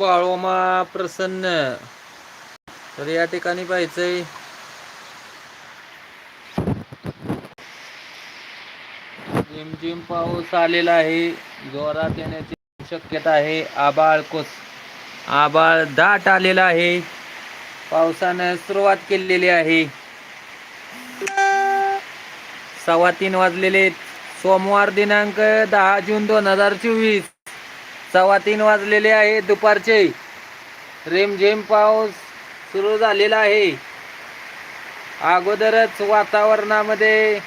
बाळोमा प्रसन्न. तर या ठिकाणी पाहायचंय. जिमजिम पाऊस आलेला आहे. जोरात येण्याची शक्यता आहे. आबाळ कोस आबाळ दाट आलेला आहे. पावसानं सुरुवात केलेली आहे. सव्वा तीन वाजलेले सोमवार दिनांक दहा जून दोन हजार चोवीस. सव्वा तीन वाजलेले आहे दुपारचे. रेमझेम पाऊस सुरू झालेला आहे. अगोदरच वातावरणामध्ये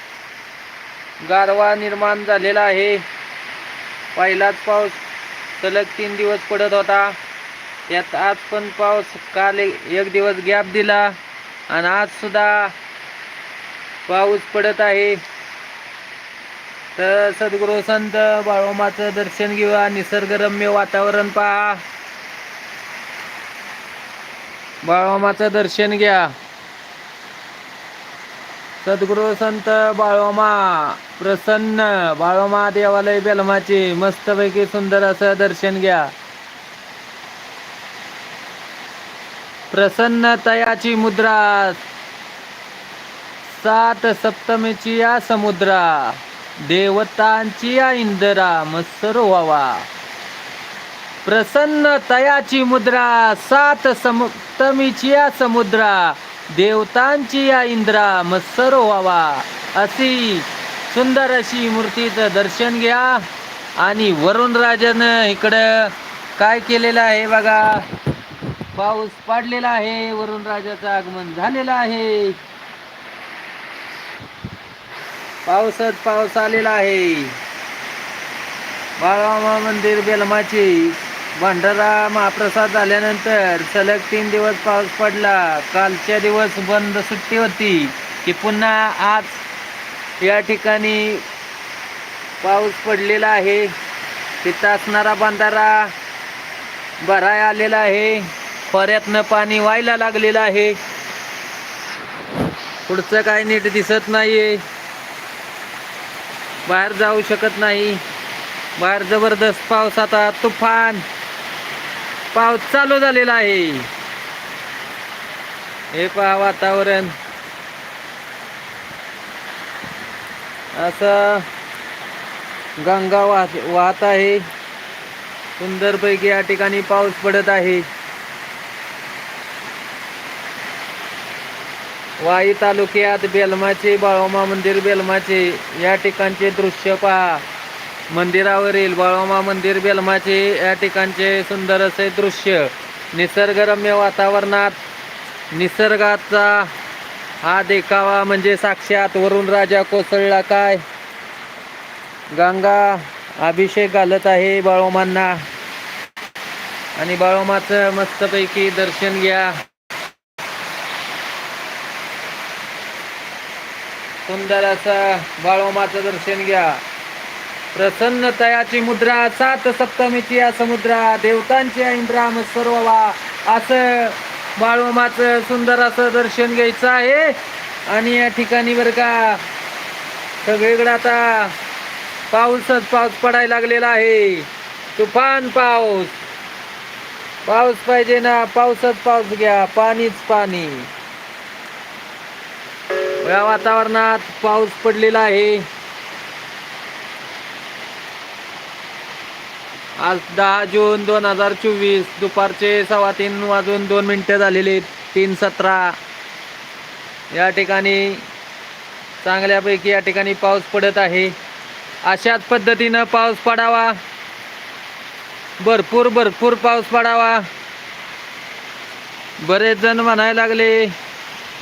गारवा निर्माण झालेला आहे. पहिलाच पाऊस सलग तीन दिवस पडत होता. त्यात आज पण पाऊस काल एक दिवस गॅप दिला. आणि आजसुद्धा पाऊस पडत आहे. तर सद्गुरू संत बाळोमाचं दर्शन घेऊया. निसर्गरम्य वातावरण पहा. बाळोमाचं दर्शन घ्या. सद्गुरू संत बाळोमा प्रसन्न. बाळोमा देवालय बेलमाचे मस्तपैकी सुंदर असं दर्शन घ्या. प्रसन्न तयाची मुद्रा. सात सप्तमीची या समुद्रा. देवतांची या इंदिरा व्हावा प्रसन्न तयाची मुद्रा सात सप्तमीची या समुद्रा देवतांची या इंद्रा मत्सर व्हावा अशी सुंदर अशी मूर्तीचं दर्शन घ्या. आणि वरुण राजानं इकडं काय केलेलं आहे बघा? पाऊस पडलेला आहे वरुण राजाचं आगमन झालेलं आहे. पाऊसच पाऊस आलेला आहे. बाळामा मंदिर बेलमाची. भंडारा महाप्रसाद झाल्यानंतर सलग तीन दिवस पाऊस पडला. कालच्या दिवस बंद सुट्टी होती की पुन्हा आज या ठिकाणी पाऊस पडलेला आहे. तिथं असणारा बंधारा भराय आलेला आहे. खोऱ्यातनं पाणी व्हायला लागलेलं आहे. पुढचं काय नीट दिसत नाहीये. बाहेर जाऊ शकत नाही. बाहेर जबरदस्त पाऊस आता तुफान. पाऊस चालू झालेला आहे. हे पहा वातावरण. असं गंगा वाहत वाहत आहे. सुंदरपैकी या ठिकाणी पाऊस पडत आहे. वाई तालुक्यात बेलमाचे बाळोमा मंदिर बेलमाचे या ठिकाणचे दृश्य पहा. मंदिरावरील बाळोमा मंदिर बेलमाचे या ठिकाणचे सुंदर असे दृश्य. निसर्गरम्य वातावरणात निसर्गाचा हा देखावा म्हणजे साक्षात वरून राजा कोसळला काय? गंगा अभिषेक घालत आहे बाळोमांना. आणि बाळोमाचं मस्तपैकी दर्शन घ्या. सुंदर असं बाळोमाचं दर्शन घ्या. प्रसन्न तयाची मुद्रा सात सप्तमीची या समुद्रा देवतांची इंद्राम सर्व वा असं बाळोमाचं सुंदर असं दर्शन घ्यायचं आहे. आणि या ठिकाणी बरं का सगळीकडे आता पाऊसच पाऊस पडायला लागलेला आहे. तुफान पाऊस. पाऊस पाहिजे ना पाऊसच पाऊस घ्या पाणीच पाणी. या वातावरणात पाऊस पडलेला आहे. आज दहा जून दोन हजार चोवीस दुपारचे सव्वा तीन वाजून दोन मिनटं झालेली तीन सतरा. या ठिकाणी चांगल्यापैकी या ठिकाणी पाऊस पडत आहे. अशाच पद्धतीनं पाऊस पडावा. भरपूर भरपूर पाऊस पडावा. बरेच जण म्हणायला लागले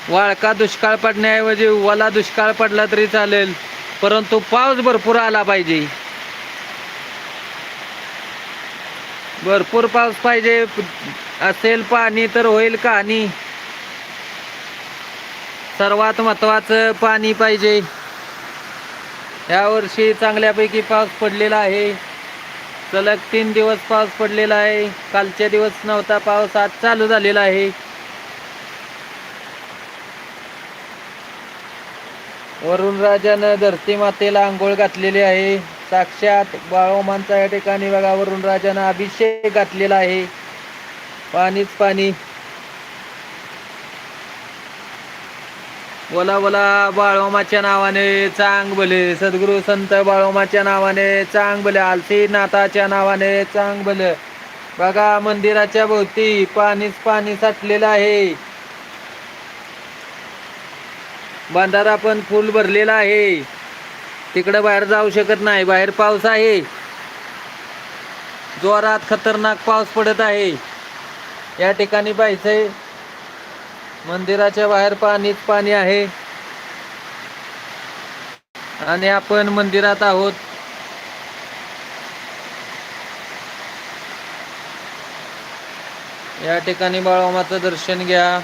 वाळका दुष्काळ पडण्याऐवजी ओला दुष्काळ पडला तरी चालेल परंतु पाऊस भरपूर आला पाहिजे. भरपूर पाऊस पाहिजे असेल पाणी तर होईल कहाणी. सर्वात महत्वाचं पाणी पाहिजे. यावर्षी चांगल्यापैकी पाऊस पडलेला आहे. सलग तीन दिवस पाऊस पडलेला आहे. कालच्या दिवस नव्हता पाऊस आज चालू झालेला आहे. वरुण राजानं धरती मातेला आंघोळ घातलेली आहे. साक्षात बाळोमांचा या ठिकाणी बघा वरुण राजानं अभिषेक घातलेला आहे. पाणीच पाणी. बोला बोला बाळोमाच्या नावाने चांग भले सद्गुरु संत बाळोमाच्या नावाने चांग भले आलसी नाथाच्या नावाने चांग भले बघा मंदिराच्या भोवती पाणीच पाणी साठलेलं आहे. बांधारा पण फुल भरलेला आहे. तिकडं बाहेर जाऊ शकत नाही. बाहेर पाऊस आहे. जोरात खतरनाक पाऊस पडत आहे. या ठिकाणी पाहिजे मंदिराच्या बाहेर पाणीच पाणी आहे. आणि आपण मंदिरात आहोत. या ठिकाणी बाळोमाचं दर्शन घ्या.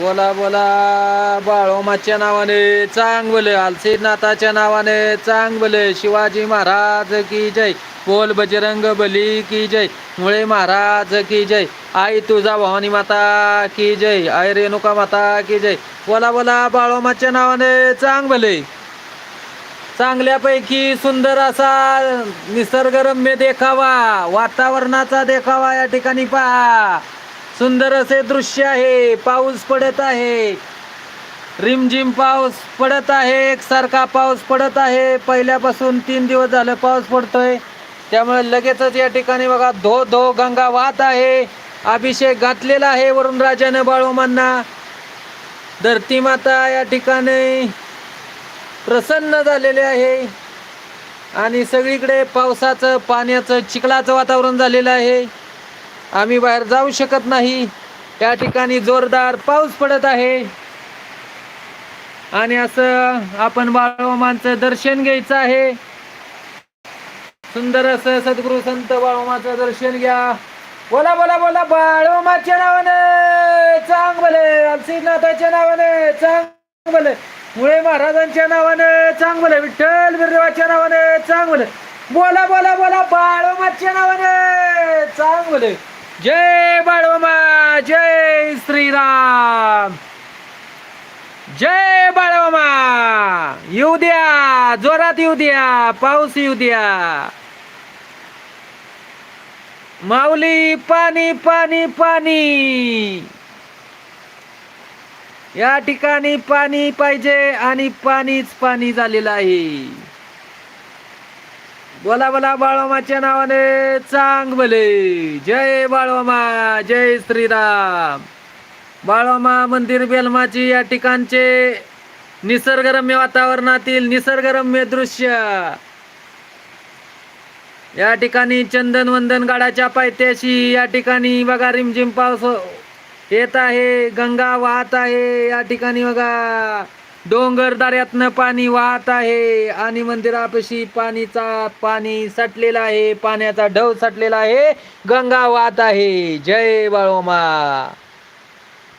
बोला बोला बाळोमाच्या नावाने चांग भले आलसीनाथाच्या नावाने चांग शिवाजी महाराज की जय. बोल बजरंग बली की जय. मुळे महाराज की जय. आई तुझा भवानी माता की जय. आई रेणुका माता की जय. बोला बोला बाळोमाच्या नावाने चांग भले चांगल्यापैकी सुंदर असा निसर्गरम्य देखावा. वातावरणाचा देखावा या ठिकाणी पहा. सुंदर असे दृश्य आहे. पाऊस पडत आहे. रिमझिम पाऊस पडत आहे. एकसारखा पाऊस पडत आहे. पहिल्यापासून तीन दिवस झालं पाऊस पडतोय. त्यामुळे लगेचच या ठिकाणी बघा धो धो गंगा वाहत आहे. अभिषेक घातलेला आहे वरुण राजानं बाळोमांना. धरती माता या ठिकाणी प्रसन्न झालेले आहे. आणि सगळीकडे पावसाचं पाण्याचं चिखलाचं वातावरण झालेलं आहे. आम्ही बाहेर जाऊ शकत नाही. त्या ठिकाणी जोरदार पाऊस पडत आहे. आणि असं आपण बाळोमांचं दर्शन घ्यायचं आहे. सुंदर असं सद्गुरु संत बाळोमाचं दर्शन घ्या. बोला बोला बोला बाळोमाच्या नावाने चांग भले अलसीनाथाच्या नावाने चांग भले मुळे महाराजांच्या नावाने चांग भले विठ्ठल बिरदेवाच्या नावाने चांग भले बोला बोला बोला बाळोमाच्या नावाने चांग भले जय बाळोमा जय श्रीराम. जय बाळोमा येऊ द्या जोरात येऊ द्या पाऊस येऊ द्या. माऊली पाणी पाणी पाणी. या ठिकाणी पाणी पाहिजे आणि पाणीच पाणी झालेलं आहे. बोला बोला बाळोमाच्या नावाने चांग भले जय बाळोमा जय श्रीराम. बाळोमा मंदिर बेलमाची या ठिकाणचे निसर्गरम्य वातावरणातील निसर्गरम्य दृश्य. या ठिकाणी चंदन वंदन गाडाच्या पायथ्याशी या ठिकाणी बघा रिमझिम पाऊस येत आहे गंगा वाहत आहे. या ठिकाणी बघा डोंगर दऱ्यातनं पाणी वाहत आहे आणि मंदिरापाशी पाणीचा पाणी साठलेला आहे पाण्याचा ढव साठलेला आहे गंगा वाहत आहे. जय बाळोमा.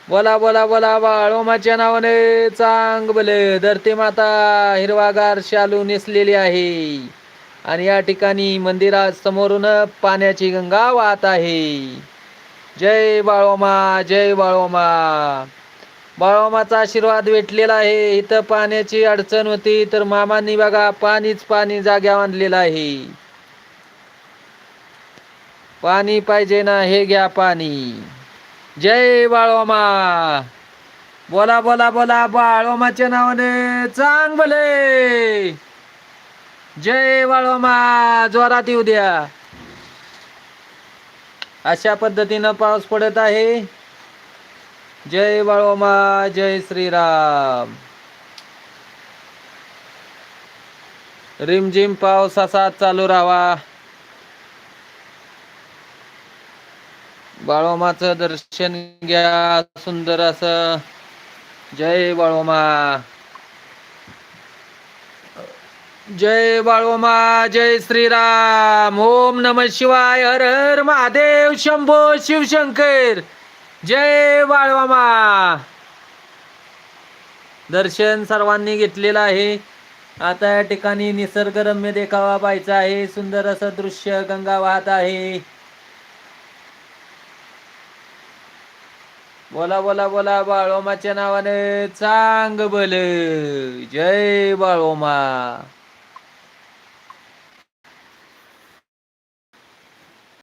बोला बोला बोला बाळोमाच्या नावाने चांग भले धरती माता हिरवागार शालू नेसलेली आहे. आणि या ठिकाणी मंदिरात समोरून पाण्याची गंगा वाहत आहे. जय बाळोमा जय बाळोमा. बाळोमाचा आशीर्वाद भेटलेला आहे. इथं पाण्याची अडचण होती तर मामांनी बघा पाणीच पाणी जाग्या आणलेलं आहे. पाणी पाहिजे ना हे घ्या पाणी. जय बाळोमा. बोला बोला बोला बाळोमाच्या नावाने चांग भले. जय बाळोमा जोरात येऊ द्या. अशा पद्धतीनं पाऊस पडत आहे. जय बाळोमा जय श्रीराम. रिमझिम पाऊस चालू राहावा. बाळोमाचं दर्शन घ्या सुंदर असं. जय बाळोमा जय बाळोमा जय श्रीराम. ओम नम शिवाय हर हर महादेव शंभो शिवशंकर. जय बाळवामा दर्शन सर्वांनी घेतलेलं आहे. आता या ठिकाणी निसर्गरम्य देखावा पाहायचा आहे. सुंदर असं दृश्य गंगा वाहत आहे. बोला बोला बोला बाळोमाच्या नावाने चांग बल जय बाळोमा